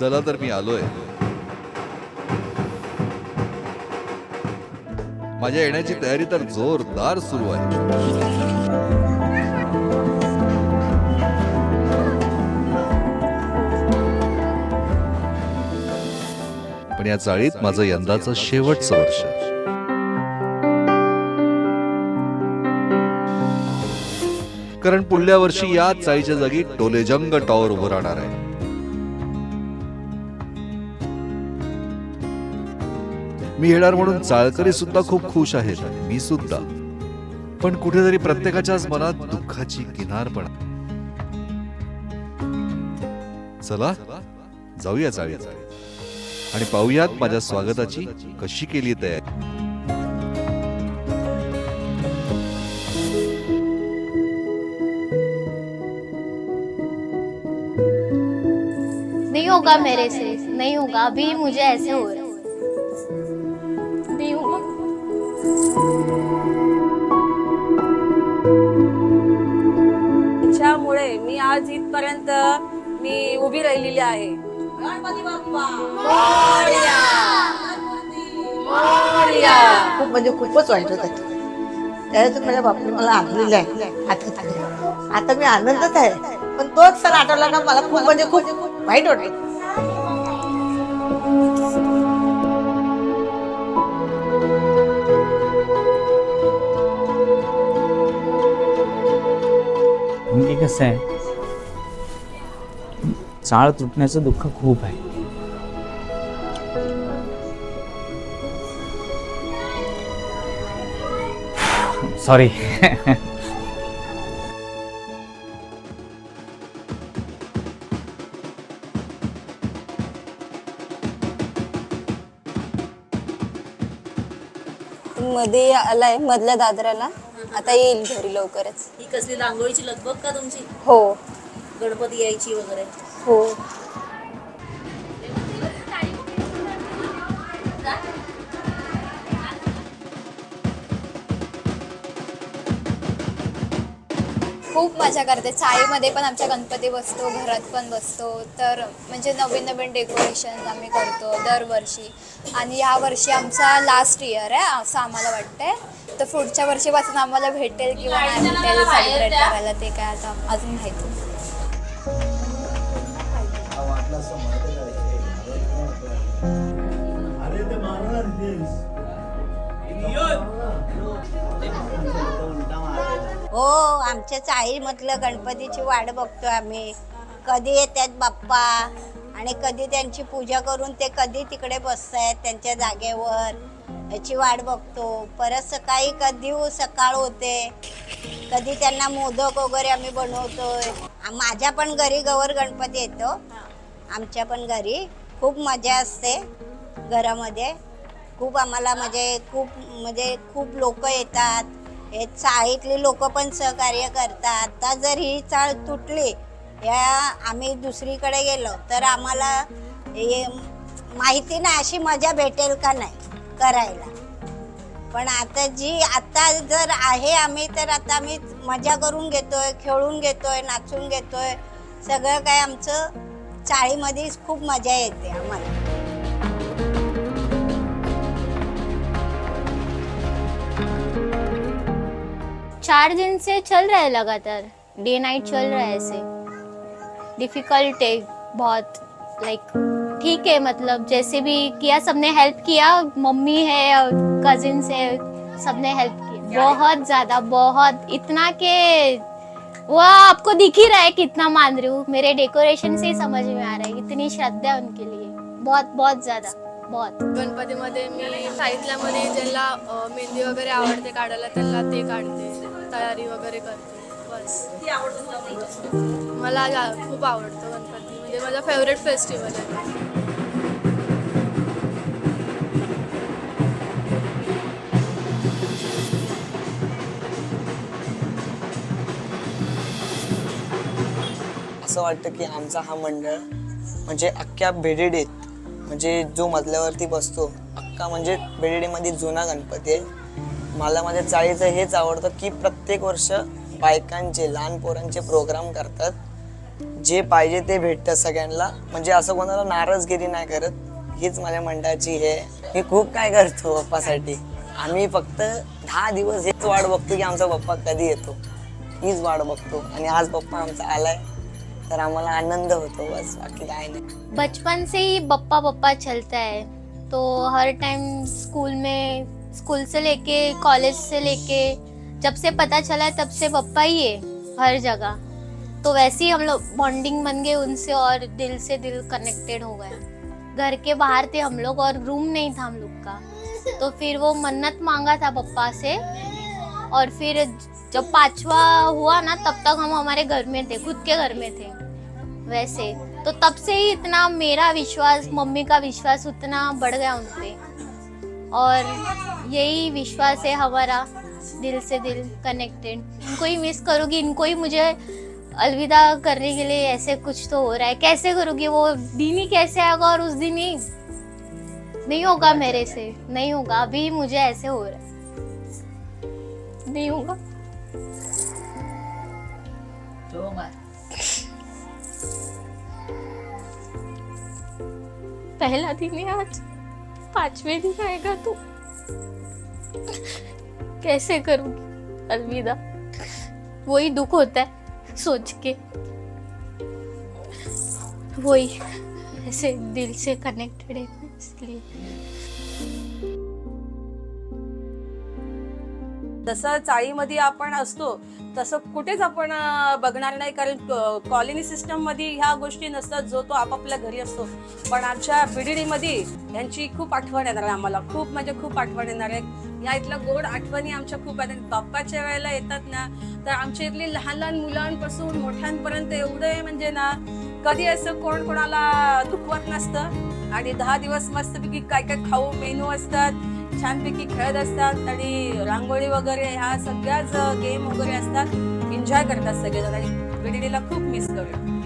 चला तर मी आलोय. माझ्या येण्याची तयारी तर जोरदार सुरू आहे. पण या चाळीत माझं यंदाचं शेवटचं वर्ष. कारण पुढल्या वर्षी या चाळीच्या जागी टोलेजंग टॉवर उभं राहणार आहे. मी येणार म्हणून चाळकरी सुद्धा खूप खुश आहेत मी सुद्धा. पण कुठेतरी प्रत्येकाच्याच मनात दुःखाची किनारपणा चला जाऊया जाऊया. आणि पाहूयात माझ्या स्वागताची कशी केली तयारी. नहीं होगा मेरे से नहीं होगा अभी मुझे ऐसे हो रहा है। मी आज इथपर्यंत मी उभी राहिलेली आहे. गणपती बाप्पा! खूप म्हणजे खूपच वाईट होत. आहे त्याच्यातून माझ्या बापने मला आणलेलं आहे. आता आता मी आनंदच आहे. पण तोच सण आठवला का मला खूप म्हणजे खूप वाईट वाटत कसं आहे? चाळ तुटण्याचं दुःख खूप आहे. सॉरी मध्ये आलाय मधल्या दादराला. आता येईल घरी लवकरच. ही कसली रांगोळीची लगबग का तुमची? हो. गणपती यायची वगैरे. हो. खूप मजा करते. चाळीमध्ये पण आमच्या गणपती बसतो घरात पण बसतो. तर म्हणजे नवीन नवीन डेकोरेशन आम्ही करतो दरवर्षी. आणि या वर्षी आमचा लास्ट इयर आहे असं आम्हाला वाटतंय. तर पुढच्या वर्षीपासून आम्हाला भेटेल किंवा नाही भेटेल सेलिब्रेट करायला ते काय आता अजून माहिती हो. आमच्या चाळीमधलं गणपतीची वाट बघतो आम्ही. कधी येतात बाप्पा? आणि कधी त्यांची पूजा करून ते कधी तिकडे बसतायत त्यांच्या जागेवर? याची वाट बघतो. परत सकाळी कधी हो सकाळ होते? कधी त्यांना मोदक वगैरे आम्ही बनवतोय. माझ्या पण घरी गवर गणपती येतो. आमच्या पण घरी. खूप मजा असते घरामध्ये. खूप आम्हाला म्हणजे खूप म्हणजे खूप लोक येतात. हे चाळीतली लोक पण सहकार्य करतात. आता जर ही चाळ तुटली या आम्ही दुसरीकडे गेलो तर आम्हाला हे माहिती नाही अशी मजा भेटेल का नाही करायला. पण आता जी आता जर आहे आम्ही तर आता आम्ही मजा करून घेतोय खेळून घेतोय नाचून घेतोय. सगळं काय आमचं चाळीमध्येच खूप मजा येते आम्हाला. चार दिन से चल रहा है लगातार। डे नाइट चल रहा है ऐसे। डिफ़िकल्ट है बहुत लाइक ठीक है मतलब जैसे भी किया सबने हेल्प किया मम्मी है और कजिन्स है सबने हेल्प किया। बहुत ज़्यादा बहुत। इतना के वो आपको दिख ही रहा है कितना मान रही हूँ। मेरे डेकोरेशन से ही समझ में आ रहा है इतनी श्रद्धा है उनके लिए। बहुत बहुत ज़्यादा बहुत। गणपतीमध्ये मी साहित्यामध्ये मेहंदी वगैरे आवडते काढायला ते काढते. तयारी वगैरे करते. बस. मला खूप आवडतं गणपती. म्हणजे माझा फेवरेट फेस्टिवल आहे. असं वाटतं की आमचा हा मंडळ म्हणजे अख्ख्या बेडेडीत म्हणजे जो मजल्यावरती बसतो अख्खा म्हणजे बेडेडीमध्ये जुना गणपती आहे. मला माझ्या चाळीचं हेच आवडतं की प्रत्येक वर्ष बायकांचे लहान पोरांचे प्रोग्राम करतात. जे पाहिजे ते भेटतं सगळ्यांना. म्हणजे असं कोणाला नाराजगिरी नाही करत. हीच माझ्या मंडळाची हे. मी खूप काय करतो पप्पासाठी. आम्ही फक्त दहा दिवस हेच वाट बघतो की आमचा पप्पा कधी येतो. हीच वाट बघतो. आणि आज पप्पा आमचा आलाय. तर आम्हाला आनंद होतो बस. बाकी काय नाही. बचपन से ही पप्पा बप्पा चलता है तो हर टाइम स्कूल में स्कूल से लेके, कॉलेज से लेके, जब से पता चला तब से पप्पा ही है, हर जगह। तो वैसे ही हम लोग बॉन्डिंग बन गए उनसे और दिल से दिल कनेक्टेड हो गए। घर के बाहर थे हम लोग और रूम नहीं था हम लोग का। तो फिर वो मन्नत मांगा था पप्पा से। और फिर जब पांचवा हुआ ना, तब तक हम हमारे घर में थे, खुद के घर में थे। वैसे तो तब से ही इतना मेरा विश्वास, मम्मी का विश्वास उतना बढ़ गया उन पे। और यही विश्वास है हमारा दिल से दिल कनेक्टेड इनको ही मिस करूँगी इनको ही मुझे अलविदा करने के लिए ऐसे कुछ तो हो रहा है। कैसे करूँगी वो दिन ही कैसे आएगा और उस दिन ही? नहीं होगा मेरे से नहीं होगा अभी मुझे ऐसे हो रहा है। नहीं होगा। पहला दिन है आज। पांचवें दिन आएगा तू? कैसे करूंगी अलविदा. वही दुख होता है सोच के. वही ऐसे दिल से कनेक्टेड है इसलिए. जसं चाळीमध्ये आपण असतो तसं कुठेच आपण बघणार नाही. कारण कॉलनी सिस्टममध्ये ह्या गोष्टी नसतात जो तो आपापल्या घरी असतो. पण आमच्या BDD मध्ये यांची खूप आठवण येणार आहे आम्हाला. खूप म्हणजे खूप आठवण येणार आहे. या इथल्या गोड आठवणी आमच्या खूप आहेत. आणि बाप्पाच्या वेळेला येतात ना तर आमच्या इथली लहान लहान मुलांपासून मोठ्यांपर्यंत एवढे म्हणजे ना कधी असं कोण कोणाला दुखवत नसतं. आणि दहा दिवस मस्तपैकी काय काय खाऊ मेनू असतात. छानपैकी खेळत असतात आणि रांगोळी वगैरे ह्या सगळ्याच गेम वगैरे असतात. एन्जॉय करतात सगळेजण आणि BDD खूप मिस करूया.